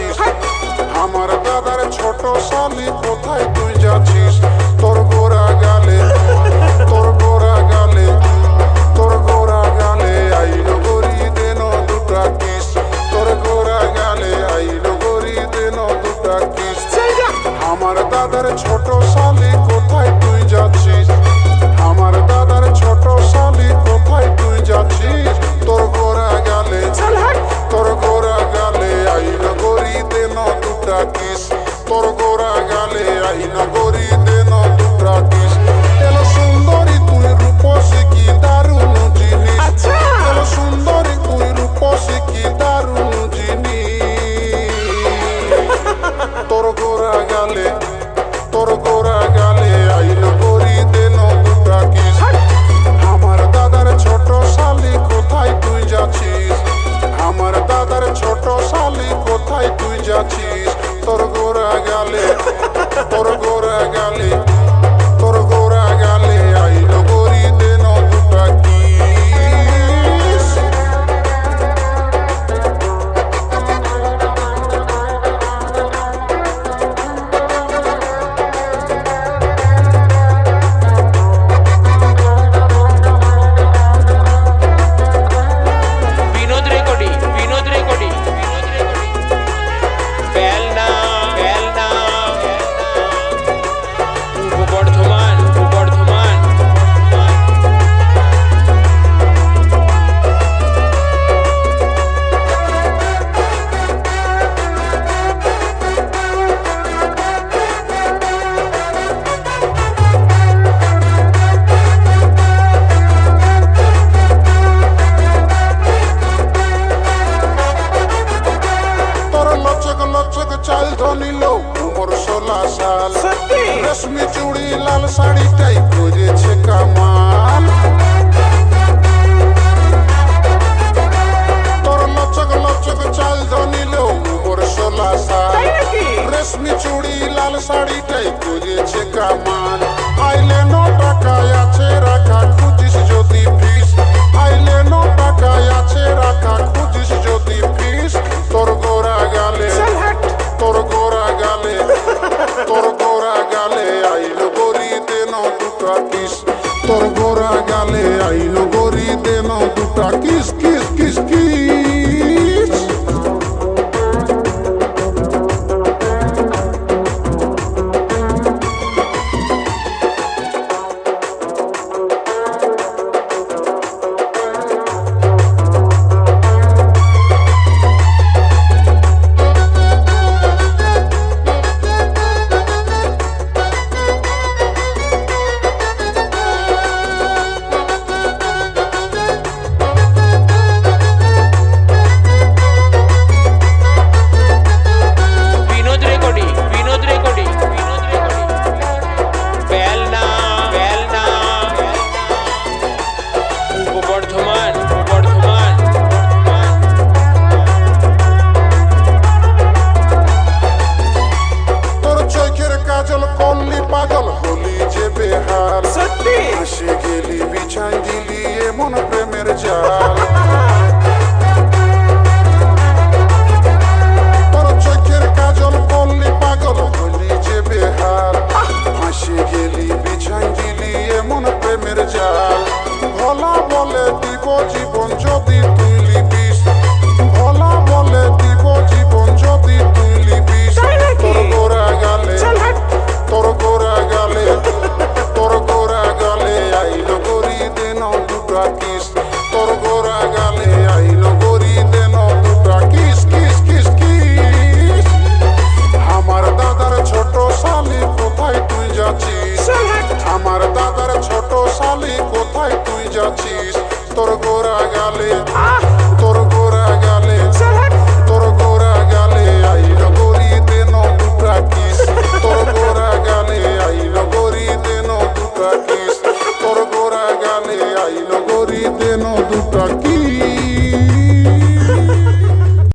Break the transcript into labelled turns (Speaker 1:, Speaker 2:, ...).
Speaker 1: যাচ্ছিস আমার দাদার ছোট শালি কোথায় তুই যাচ্ছিস? তোর গোড়া গালে তোর তোর গোড়া গালে আইনা করি দেন দুটা শাড়িটাই করেছে কামাল আইলে ন আছে রাখা খুঁজিস যদি ফিস। আইলে ন টাকায় আছে রাখা খুঁজিস যদি ফিস। তোর গোরা গালে তোর গোরা গালে তোর গোরা গালে আইলো গরিতে দেন দুটা কিস। তোর গোরা গালে আইলো গরিতে দেন দুটা কিস কিস।